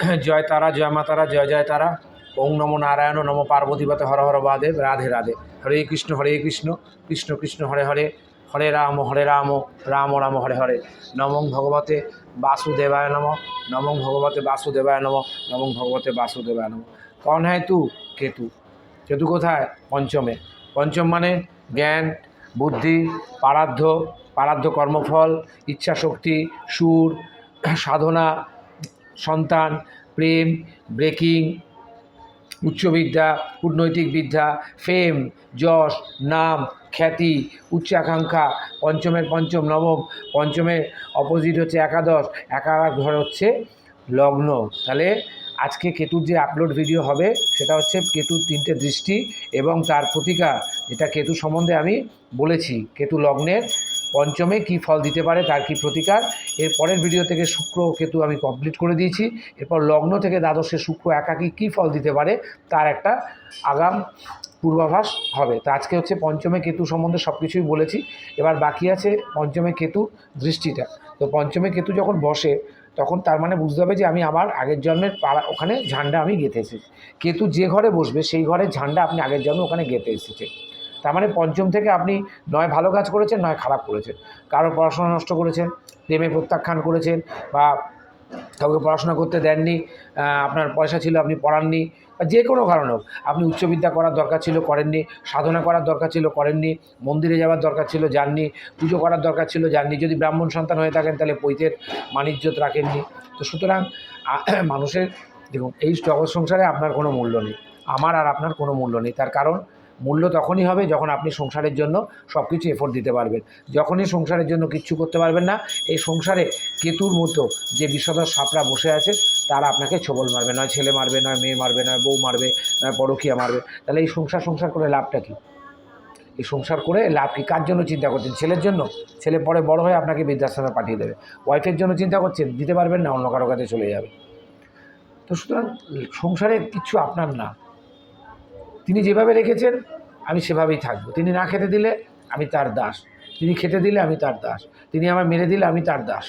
জয় তারা, জয় মা তারা, জয় জয় তারা। ওং নমো নারায়ণ, নমো পার্বতীপতে হর হর বাদেব রাধে রাধে। হরে কৃষ্ণ হরে কৃষ্ণ কৃষ্ণ কৃষ্ণ, হরে হরে। হরে রাম হরে রাম রাম রাম, হরে হরে। নমং ভগবতে বাসুদেবায় নম। নমং ভগবতে বাসুদেবায় নম। নমং ভগবতে বাসুদেবায় নম। কন হ্যায় তু? কেতু। কেতু কোথায়? পঞ্চমে। পঞ্চম মানে জ্ঞান, বুদ্ধি পারাধ্য পারাধ্য কর্মফল, ইচ্ছাশক্তি, সুর, সাধনা সন্তান, প্রেম ব্রেকিং উচ্চবিদ্যা কূটনৈতিক বিদ্যা ফেম যশ, নাম, খ্যাতি, উচ্চাকাঙ্ক্ষা, পঞ্চমের পঞ্চম, নবম পঞ্চমের অপোজিট হচ্ছে একাদশ একাদশ হচ্ছে লগ্ন। তাহলে আজকে কেতুর যে আপলোড ভিডিও হবে, সেটা হচ্ছে কেতুর তিনটে দৃষ্টি এবং তার প্রতিকার, যেটা কেতু সম্বন্ধে আমি বলেছি। কেতু লগ্নের পঞ্চমে কি ফল দিতে পারে, তার কি প্রতিকার? এর পরের ভিডিও থেকে শুক্র কেতু আমি কমপ্লিট করে দিয়েছি। এরপর লগ্ন থেকে দ্বাদশে শুক্র একাকি কী ফল দিতে পারে, তার একটা আগাম পূর্বাভাস হবে। তা আজকে হচ্ছে পঞ্চমে কেতু সম্বন্ধে সব কিছুই বলেছি। এবার বাকি আছে পঞ্চমে কেতু দৃষ্টিটা। তো পঞ্চমে কেতু যখন বসে, তখন তার মানে বুঝতে হবে যে আমি আমার আগের জন্মের পাড়া, ওখানে ঝান্ডা আমি গেঁথে এসেছি। কেতু যে ঘরে বসবে, সেই ঘরের ঝান্ডা আপনি আগের জন্মে ওখানে গেঁথে এসেছে তার মানে পঞ্চম থেকে আপনি নয় ভালো কাজ করেছেন, নয় খারাপ করেছেন। কারও পড়াশোনা নষ্ট করেছেন, প্রেমে প্রত্যাখ্যান করেছেন বা কাউকে পড়াশোনা করতে দেননি আপনার পয়সা ছিল আপনি পড়াননি, বা যে কোনো কারণ হোক, আপনি উচ্চবিদ্যা করার দরকার ছিল করেননি, সাধনা করার দরকার ছিল করেননি, মন্দিরে যাওয়ার দরকার ছিল যাননি, পুজো করার দরকার ছিল যাননি, যদি ব্রাহ্মণ সন্তান হয়ে থাকেন তাহলে পৈতের মানিজ্যত রাখেননি। তো সুতরাং মানুষের, দেখুন, এই জগৎ সংসারে আপনার কোনো মূল্য নেই, আমার আর আপনার কোনো মূল্য নেই, তার কারণ মূল্য তখনই হবে যখন আপনি সংসারের জন্য সব কিছু এফোর্ট দিতে পারবেন। যখনই সংসারের জন্য কিচ্ছু করতে পারবেন না, এই সংসারে কেতুর মতো যে বিষধর সাপরা বসে আছে, তারা আপনাকে ছবল মারবে, নয় ছেলে মারবে, নয় মেয়ে মারবে, নয় বউ মারবে, নয় পরকিয়া মারবে। তাহলে এই সংসার সংসার করে লাভটা কী? এই সংসার করে লাভ কি? কার জন্য চিন্তা করছেন? ছেলের জন্য? ছেলে পরে বড় হয়ে আপনাকে বৃদ্ধাশ্রমে পাঠিয়ে দেবে। ওয়াইফের জন্য চিন্তা করছেন? দিতে পারবেন না, অন্য কারও কাছে চলে যাবে। তো সুতরাং সংসারে কিচ্ছু আপনার না। তিনি যেভাবে রেখেছেন আমি সেভাবেই থাকব। তিনি না খেতে দিলে আমি তার দাস। তিনি খেতে দিলে আমি তার দাস। তিনি আমায় মেরে দিলে আমি তার দাস।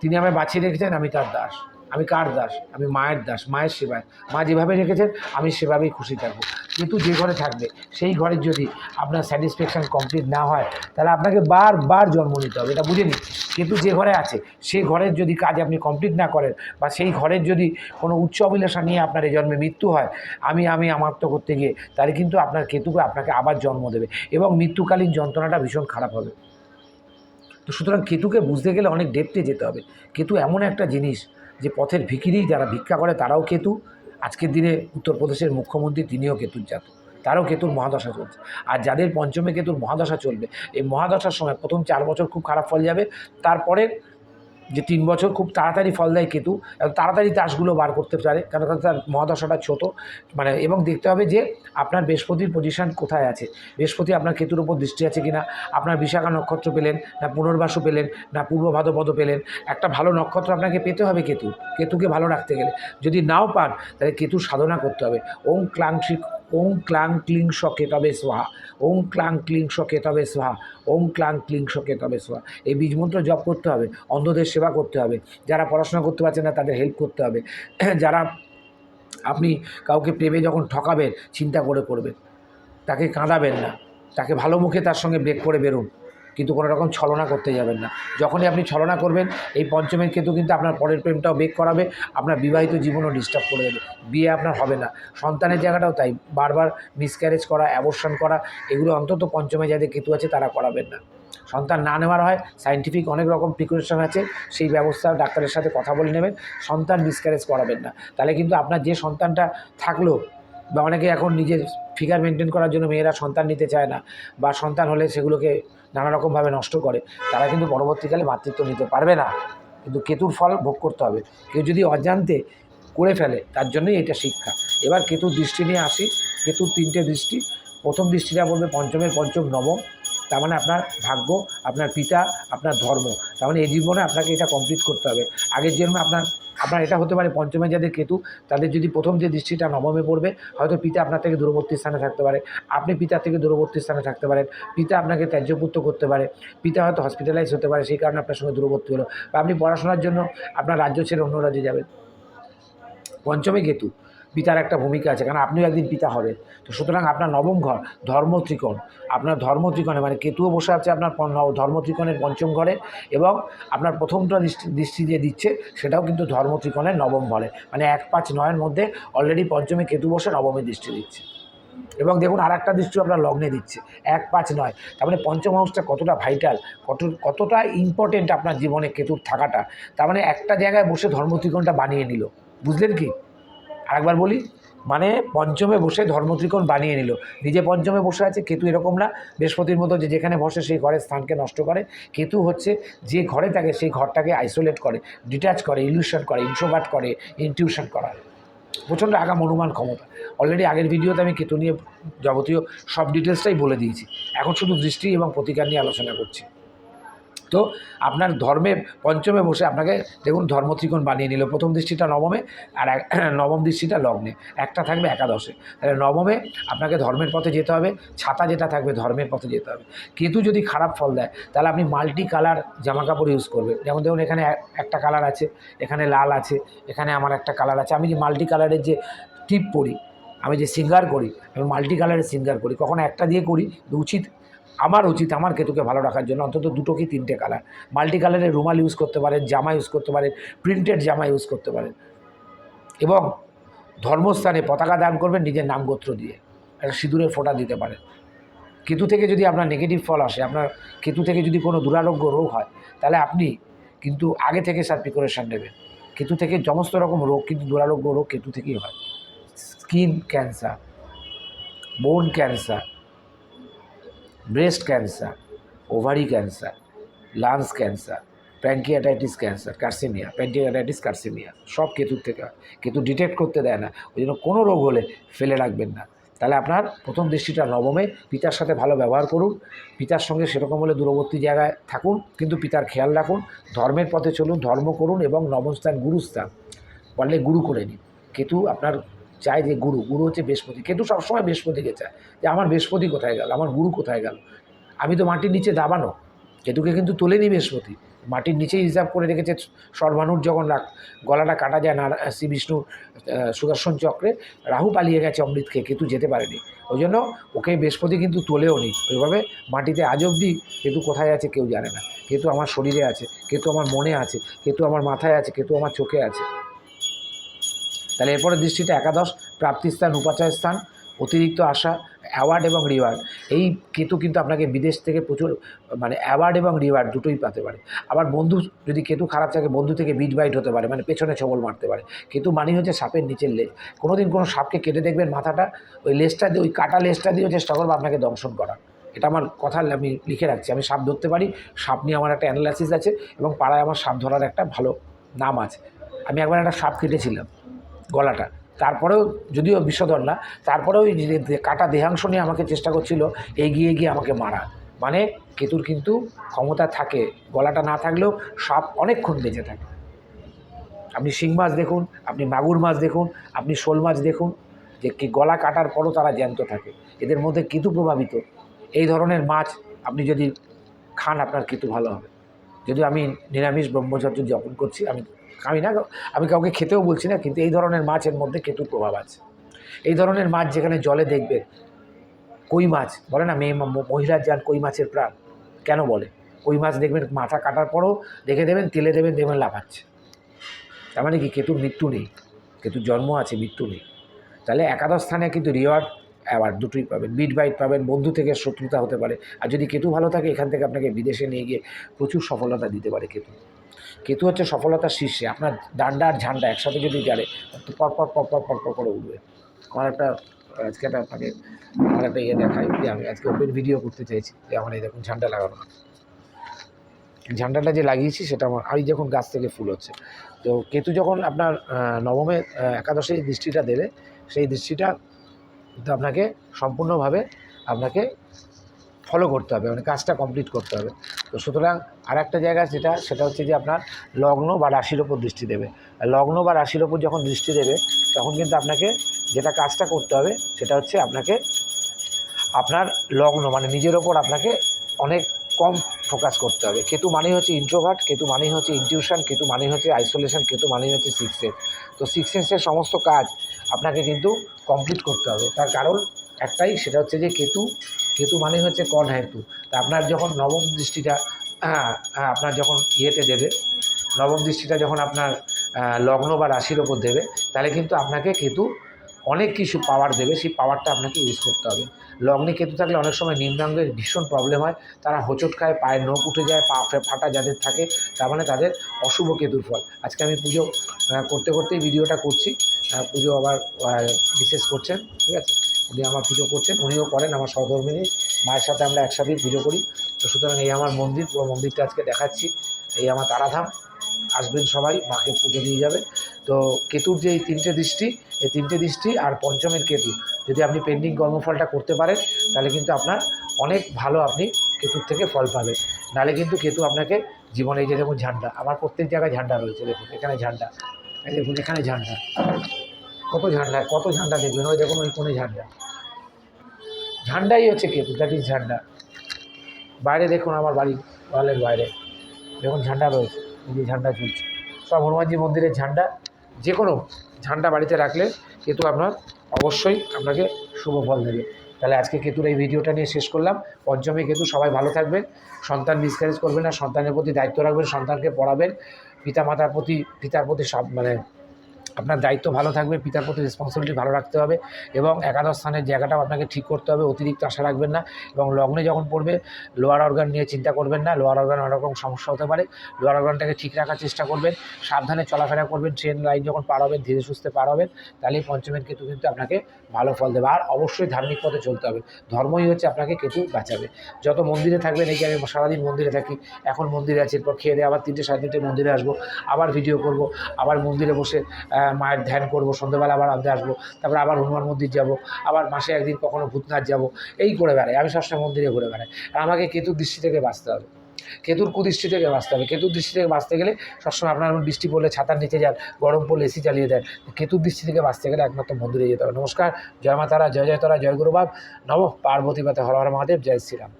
তিনি আমায় বাঁচিয়ে রেখেছেন আমি তার দাস। আমি কার দাস? আমি মায়ের দাস, মায়ের সেবায়। মা যেভাবে রেখেছেন, আমি সেভাবেই খুশি থাকব। কিন্তু যে ঘরে থাকবে, সেই ঘরের যদি আপনার স্যাটিসফ্যাকশান কমপ্লিট না হয়, তাহলে আপনাকে বারবার জন্ম নিতে হবে, এটা বুঝে নিন। কিন্তু যে ঘরে আছে, সেই ঘরের যদি কাজ আপনি কমপ্লিট না করেন, বা সেই ঘরের যদি কোনো উচ্চ অভিলাষা নিয়ে আপনার এই জন্মে মৃত্যু হয়, আমি আমি আমার তো করতে গিয়ে, তাহলে কিন্তু আপনার কেতুকে আপনাকে আবার জন্ম দেবে এবং মৃত্যুকালীন যন্ত্রণাটা ভীষণ খারাপ হবে। তো সুতরাং কেতুকে বুঝতে গেলে অনেক ডেপতে যেতে হবে। কেতু এমন একটা জিনিস যে পথের ভিকিরি যারা ভিক্ষা করে তারাও কেতু। আজকের দিনে উত্তরপ্রদেশের মুখ্যমন্ত্রী তিনিও কেতুর জাত। তারও কেতুর মহাদশা চলছে। আর যাদের পঞ্চমে কেতুর মহাদশা চলবে, এই মহাদশার সময় প্রথম চার বছর খুব খারাপ ফল যাবে। তারপরে যে তিন বছর খুব তাড়াতাড়ি ফল দেয় কেতু তাড়াতাড়ি তাসগুলো বার করতে পারে কারণ তার মহাদশাটা ছোট। মানে এবং দেখতে হবে যে আপনার বৃহস্পতির পজিশন কোথায় আছে? বৃহস্পতি আপনার কেতুর ওপর দৃষ্টি আছে কিনা? আপনার বিশাখা নক্ষত্র পেলেন, না পুনর্বাসু পেলেন, না পূর্ব ভাদ্রপদ পেলেন? একটা ভালো নক্ষত্র আপনাকে পেতে হবে কেতু, কেতুকে ভালো রাখতে গেলে। যদি নাও পান, তাহলে কেতু সাধনা করতে হবে। ওং ক্লাং ওং ক্লাং ক্লিং শকে তবে সোহা ওং ক্লাং ক্লিং শকে তবে সোহা ওং ক্লাং ক্লিং শকে তবে সোহা এই বীজমন্ত্র জপ করতে হবে, অন্ধদের সেবা করতে হবে, যারা পড়াশোনা করতে পারছে না তাদের হেল্প করতে হবে। যারা আপনি কাউকে প্রেমে যখন ঠকাবেন, চিন্তা করে করবেন, তাকে কাঁদাবেন না। তাকে ভালো মুখে তার সঙ্গে ব্রেক করে বেরোন। কিন্তু কোনো রকম ছলনা করতে যাবেন না। যখনই আপনি ছলনা করবেন, এই পঞ্চমের কেতু কিন্তু আপনার পরের প্রেমটাও বেক করাবে, আপনার বিবাহিত জীবনও ডিস্টার্ব করে দেবে। বিয়ে আপনার হবে না। সন্তানের জায়গাটাও তাই। বারবার মিসক্যারেজ করা অ্যাবর্শন করা, এগুলো অন্তত পঞ্চমে যাদের কেতু আছে তারা করাবেন না। সন্তান না নেওয়ার হয় সাইন্টিফিক অনেক রকম প্রিকশন আছে, সেই ব্যবস্থা ডাক্তারের সাথে কথা বলে নেবেন। সন্তান মিসক্যারেজ করাবেন না। তাহলে কিন্তু আপনার যে সন্তানটা থাকল, বা অনেকে এখন নিজের ফিগার মেনটেন করার জন্য মেয়েরা সন্তান নিতে চায় না, বা সন্তান হলে সেগুলোকে নানা রকমভাবে নষ্ট করে, তারা কিন্তু পরবর্তীকালে মাতৃত্ব নিতে পারবে না। কিন্তু কেতুর ফল ভোগ করতে হবে। কেউ যদি অজান্তে করে ফেলে, তার জন্যই এটা শিক্ষা। এবার কেতুর দৃষ্টি নিয়ে আসি। কেতুর তিনটে দৃষ্টি। প্রথম দৃষ্টিটা বলবে পঞ্চমের পঞ্চম নবম। তার মানে আপনার ভাগ্য, আপনার পিতা, আপনার ধর্ম। তার মানে এই জীবনে আপনাকে এটা কমপ্লিট করতে হবে। আগের জন্মে আপনার আপনার এটা হতে পারে পঞ্চমে যাদের কেতু, তাদের যদি প্রথম যে দৃষ্টিটা নবমে পড়বে, হয়তো পিতা আপনার থেকে দূরবর্তী স্থানে থাকতে পারে। আপনি পিতার থেকে দূরবর্তী স্থানে থাকতে পারেন। পিতা আপনাকে ত্যায্যপুত্র করতে পারে। পিতা হয়তো হসপিটালাইজ হতে পারে, সেই কারণে আপনার সঙ্গে দূরবর্তী হলো। বা আপনি পড়াশোনার জন্য আপনার রাজ্য ছেড়ে অন্য রাজ্যে যাবেন। পঞ্চমে কেতু। পিতার একটা ভূমিকা আছে, কারণ আপনিও একদিন পিতা হবেন। তো সুতরাং আপনার নবম ঘর, ধর্ম ত্রিকোণ। আপনার ধর্ম ত্রিকোণে মানে কেতুও বসে আছে আপনার ধর্ম ত্রিকোণের পঞ্চম ঘরে এবং আপনার প্রথমটা দৃষ্টি দৃষ্টি যে দিচ্ছে, সেটাও কিন্তু ধর্ম ত্রিকোণের নবম ঘরে। মানে এক পাঁচ নয়ের মধ্যে অলরেডি পঞ্চমে কেতু বসে নবমে দৃষ্টি দিচ্ছে। এবং দেখুন আর একটা দৃষ্টি আপনার লগ্নে দিচ্ছে, এক পাঁচ নয়। তার মানে পঞ্চম হাউসটা কতটা ভাইটাল কত কতটা ইম্পর্টেন্ট আপনার জীবনে কেতুর থাকাটা। তার মানে একটা জায়গায় বসে ধর্মত্রিকোণটা বানিয়ে নিল। বুঝলেন কি? আরেকবার বলি মানে পঞ্চমে বসে ধর্মত্রিকোণ বানিয়ে নিল। নিজে পঞ্চমে বসে আছে, কেতু এরকম না, বৃহস্পতির মতো যে যেখানে বসে সেই ঘরের স্থানকে নষ্ট করে। কেতু হচ্ছে যে ঘরে থাকে, সেই ঘরটাকে আইসোলেট করে ডিট্যাচ করে ইলিউশন করে ইন্ট্রোভার্ট করে ইনটিউশন করা। প্রচণ্ড আগাম অনুমান ক্ষমতা। অলরেডি আগের ভিডিওতে আমি কেতু নিয়ে যাবতীয় সব ডিটেলসটাই বলে দিয়েছি। এখন শুধু দৃষ্টি এবং প্রতিকার নিয়ে আলোচনা করছি। তো আপনার ধর্মের পঞ্চমে বসে আপনাকে দেখুন ধর্মত্রিকোণ বানিয়ে নিল। প্রথম দৃষ্টিটা নবমে আর নবম দৃষ্টিটা লগ্নে। একটা থাকবে একাদশে। তাহলে নবমে আপনাকে ধর্মের পথে যেতে হবে, ছাতা যেটা থাকবে ধর্মের পথে যেতে হবে। কেতু যদি খারাপ ফল দেয়, তাহলে আপনি মাল্টি কালার জামা কাপড় ইউজ করবেন যেমন দেখুন এখানে একটা কালার আছে, এখানে লাল আছে, এখানে আমার একটা কালার আছে। আমি যে মাল্টি কালারের যে টিপ পরি, আমি যে সিঙ্গার করি, আমি মাল্টি কালারের সিঙ্গার করি, কখনো একটা দিয়ে করি উচিত আমার উচিত, আমার কেতুকে ভালো রাখার জন্য অন্তত দুটো কি তিনটে কালার মাল্টি কালারের রুমাল ইউজ করতে পারেন, জামা ইউজ করতে পারেন প্রিন্টেড জামা ইউজ করতে পারেন। এবং ধর্মস্থানে পতাকা দান করবেন নিজের নাম গোত্র দিয়ে। একটা সিঁদুরের ফোঁটা দিতে পারেন। কেতু থেকে যদি আপনার নেগেটিভ ফল আসে, আপনার কেতু থেকে যদি কোনো দুরারোগ্য রোগ হয়, তাহলে আপনি কিন্তু আগে থেকে স্যার প্রিপারেশান নেবেন। কেতু থেকে সমস্ত রকম রোগ কিন্তু দুরারোগ্য রোগ কেতু থেকেই হয়। Skin cancer bone cancer breast cancer ovary cancer lungs cancer pancreatitis cancer carcinoma pancreatitis carcinoma সব কেতুর থেকে হয় কেতু ডিটেক্ট করতে দেয় না। ওই জন্য কোনো রোগ হলে ফেলে রাখবেন না। তাহলে আপনার প্রথম দৃষ্টিটা নবমে, পিতার সাথে ভালো ব্যবহার করুন, পিতার সঙ্গে সেরকম হলে দূরবর্তী জায়গায় থাকুন, কিন্তু পিতার খেয়াল রাখুন, ধর্মের পথে চলুন, ধর্ম করুন এবং নবম স্থান, গুরুস্থান, পারলে গুরু করে নিন। কেতু আপনার চায় যে গুরু গুরু হচ্ছে বৃহস্পতি। কেতু সবসময় বৃহস্পতিকে চায় যে আমার বৃহস্পতি কোথায় গেল, আমার গুরু কোথায় গেল? আমি তো মাটির নিচে দাবানো কেতুকে কিন্তু তোলেনি বৃহস্পতি। মাটির নিচেই রিজার্ভ করে রেখেছে সর্বানুর যখন রাখ গলাটা কাটা যায় না শ্রী বিষ্ণুর সুদর্শন চক্রে। রাহু পালিয়ে গেছে অমৃতকে, কেতু যেতে পারেনি। ওই জন্য ওকে বৃহস্পতি কিন্তু তোলেও নি ওইভাবে মাটিতে আজ অবধি কেতু কোথায় আছে কেউ জানে না। কেতু আমার শরীরে আছে, কেতু আমার মনে আছে, কেতু আমার মাথায় আছে, কেতু আমার চোখে আছে। তাহলে এরপরে দৃষ্টিটা একাদশ প্রাপ্তিস্থান উপাচার স্থান, অতিরিক্ত আশা অ্যাওয়ার্ড এবং রিওয়ার্ড এই কেতু কিন্তু আপনাকে বিদেশ থেকে প্রচুর মানে অ্যাওয়ার্ড এবং রিওয়ার্ড দুটোই পেতে পারে। আবার বন্ধু যদি কেতু খারাপ থাকে, বন্ধু থেকে বিট বাইট হতে পারে মানে পেছনে ছবল মারতে পারে। কেতু মানি হচ্ছে সাপের নিচের লেজ। কোনো দিন কোনো সাপকে কেটে দেখবেন মাথাটা, ওই লেজটা দিয়ে, ওই কাটা লেজটা দিয়েও চেষ্টা করব আপনাকে দংশন করা। এটা আমার কথা আমি লিখে রাখছি। আমি সাপ ধরতে পারি, সাপ নিয়ে আমার একটা অ্যানালাইসিস আছে এবং পাড়ায় আমার সাপ ধরার একটা ভালো নাম আছে। আমি একবার একটা সাপ কেটেছিলাম। গলাটা। তারপরেও যদিও বিষধর না, তারপরেও ওই কাটা দেহাংশ নিয়ে আমাকে চেষ্টা করছিল, এগিয়ে গিয়ে আমাকে মারা। মানে কেতুর কিন্তু ক্ষমতা থাকে, গলাটা না থাকলেও সাপ অনেকক্ষণ বেঁচে থাকে। আপনি শিং মাছ দেখুন, আপনি মাগুর মাছ দেখুন, আপনি শোল মাছ দেখুন, যে কি গলা কাটার পরও তারা জ্যান্ত থাকে। এদের মধ্যে কেতু প্রভাবিত। এই ধরনের মাছ আপনি যদি খান, আপনার কেতু ভালো হবে। যদিও আমি নিরামিষ ব্রহ্মচর্য যাপন করছি, আমি আমি না, আমি কাউকে খেতেও বলছি না, কিন্তু এই ধরনের মাছের মধ্যে কেতুর প্রভাব আছে। এই ধরনের মাছ যেখানে জলে দেখবেন, কই মাছ? বলে না, মেয়ে মহিলার যান কই মাছের প্রাণ। কেন বলে? কই মাছ দেখবেন মাথা কাটার পরও দেখে দেবেন, তেলে দেবেন দেখবেন লাফাচ্ছে। তার মানে কি, কেতুর মৃত্যু নেই। কেতুর জন্ম আছে, মৃত্যু নেই। তাহলে একাদশ স্থানে কিন্তু রিওয়ার্ড অ্যাওয়ার্ড দুটোই পাবেন। বিট বাইট পাবেন, বন্ধু থেকে শত্রুতা হতে পারে। আর যদি কেতু ভালো থাকে, এখান থেকে আপনাকে বিদেশে নিয়ে গিয়ে প্রচুর সফলতা দিতে পারে কেতু। কেতু হচ্ছে সফলতার শীর্ষে। আপনার ডান্ডা আর ঝান্ডা একসাথে যদি গেলে, তো পর পর পর পর পর পর করে উঠবে। আমার একটা, আজকে একটা আপনাকে, আমার একটা ইয়ে দেখাই যে আমি আজকে ওপেন ভিডিও করতে চাইছি যে আমার এই দেখুন ঝান্ডা লাগানো। ঝান্ডাটা যে লাগিয়েছি সেটা আমার, আর যখন গাছ থেকে ফুল হচ্ছে। তো কেতু যখন আপনার নবমে একাদশে দৃষ্টিটা দেবে, সেই দৃষ্টিটা কিন্তু আপনাকে সম্পূর্ণভাবে আপনাকে ফলো করতে হবে মানে কাজটা কমপ্লিট করতে হবে। তো সুতরাং আর একটা জায়গা যেটা, সেটা হচ্ছে যে আপনার লগ্ন বা রাশির ওপর দৃষ্টি দেবে। লগ্ন বা রাশির ওপর যখন দৃষ্টি দেবে, তখন কিন্তু আপনাকে যেটা কাজটা করতে হবে, সেটা হচ্ছে আপনাকে আপনার লগ্ন মানে নিজের ওপর আপনাকে অনেক কম ফোকাস করতে হবে। কেতু মানেই হচ্ছে ইন্ট্রোভার্ট কেতু মানেই হচ্ছে ইনটিউশন কেতু মানেই হচ্ছে আইসোলেশন কেতু মানেই হচ্ছে সিক্স সেন্স তো সিক্স সেন্সের সমস্ত কাজ আপনাকে কিন্তু কমপ্লিট করতে হবে। তার কারণ একটাই সেটা হচ্ছে যে কেতু কেতু মানে হচ্ছে কন হেতু। তা আপনার যখন নবম দৃষ্টিটা হ্যাঁ, হ্যাঁ, আপনার যখন ইয়েতে দেবে নবম দৃষ্টিটা যখন আপনার লগ্ন বা রাশির ওপর দেবে তাহলে কিন্তু আপনাকে কেতু অনেক কিছু পাওয়ার দেবে, সেই পাওয়ারটা আপনাকে ইউজ করতে হবে। লগ্নে কেতু থাকলে অনেক সময় নিম্নাঙ্গের ভীষণ প্রবলেম হয়, তারা হোঁচট খায়, পায়ের নখ উঠে যায়, পা ফাটা যাদের থাকে, তার মানে তাদের অশুভ কেতুর ফল। আজকে আমি পুজো করতে করতেই ভিডিওটা করছি পুজো আবার বিশেষ করছেন, ঠিক আছে? উনি আমার পুজো করছেন, উনিও করেন, আমার সহধর্মিনী, মায়ের সাথে আমরা একসাথেই পুজো করি। তো সুতরাং এই আমার মন্দির, পুরো মন্দিরটা আজকে দেখাচ্ছি, এই আমার তারাধাম, আসবেন সবাই, মাকে পুজো দিয়ে যাবে। তো কেতুর যে এই তিনটে দৃষ্টি এই তিনটে দৃষ্টি আর পঞ্চমের কেতু। যদি আপনি পেন্ডিং কর্মফলটা করতে পারেন, তাহলে কিন্তু আপনার অনেক ভালো আপনি কেতুর থেকে ফল পাবেন। নাহলে কিন্তু কেতু আপনাকে জীবনে যে দেখুন ঝান্ডা। আমার প্রত্যেক জায়গায় ঝান্ডা রয়েছে, দেখুন, এখানে ঝান্ডা। এই দেখুন, এখানে ঝান্ডা। কত ঝান্ডা কত ঝান্ডা দেখবেন? ওই দেখুন, ওই কোণে ঝান্ডা। ঝান্ডাই হচ্ছে কেতু দ্যাট ইজ ঝান্ডা। বাইরে দেখুন, আমার বাড়ির ওয়ালের বাইরে। দেখুন, ঝান্ডা রয়েছে, এই যে ঝান্ডা ঝুলছে সব হনুমানজি মন্দিরের ঝান্ডা। যে কোনো ঝান্ডা বাড়িতে রাখলে কেতু আপনার অবশ্যই আপনাকে শুভ ফল দেবে। তাহলে আজকে কেতুর এই ভিডিওটা নিয়ে শেষ করলাম। পঞ্চমী কেতু সবাই ভালো থাকবেন, সন্তান মিসক্যারেজ করবেন না, সন্তানের প্রতি দায়িত্ব রাখবেন, সন্তানকে পড়াবেন পিতা মাতার প্রতি, পিতার প্রতি মানে আপনার দায়িত্ব ভালো থাকবে, পিতার প্রতি রেসপন্সিবিলিটি ভালো রাখতে হবে এবং একাদশ স্থানের জায়গাটাও আপনাকে ঠিক করতে হবে, অতিরিক্ত আশা রাখবেন না এবং লগ্নে যখন পড়বে লোয়ার অর্গান নিয়ে চিন্তা করবেন না লোয়ার অর্গান অনেক রকম সমস্যা হতে পারে লোয়ার অর্গানটাকে ঠিক রাখার চেষ্টা করবেন, সাবধানে চলাফেরা করবেন ট্রেন লাইন যখন পার হবেন, ধীরে সুস্থে পার হবেন, তাহলেই পঞ্চমের কেতু কিন্তু আপনাকে ভালো ফল দেবে আর অবশ্যই ধার্মিক পথে চলতে হবে, ধর্মই হচ্ছে আপনাকে কেতু বাঁচাবে, যত মন্দিরে থাকবেন, এই যে আমি সারাদিন মন্দিরে থাকি, এখন মন্দিরে আছি, এরপর খেয়ে দিয়ে আবার তিনটে সাড়ে তিনটে মন্দিরে আসব, আবার ভিডিও করব, আবার মন্দিরে বসে মায়ের ধ্যান করব, সন্ধ্যেবেলা আবার আনতে আসব, তারপরে আবার হনুমান মন্দির যাব, আবার মাসে একদিন কখনো ভূতনাথ যাব, এই করে বেড়াই, আমি সবসময় মন্দিরে ঘুরে বেড়াই। আর আমাকে কেতুর দৃষ্টি থেকে বাঁচতে হবে, কেতুর কুদৃষ্টি থেকে বাঁচতে হবে। কেতুর দৃষ্টি থেকে বাঁচতে গেলে সবসময় আপনার বৃষ্টি পড়লে ছাতার নিচে যান, গরম পড়লে এসি চালিয়ে দেন কেতুর দৃষ্টি থেকে বাঁচতে গেলে একমাত্র মন্দিরে যেতে হবে। নমস্কার, জয় মাতারা, জয় জয় তারা, জয় গুরুবাব নব পার্বতী পাতে হর হর মহাদেব, জয় শ্রীরাম।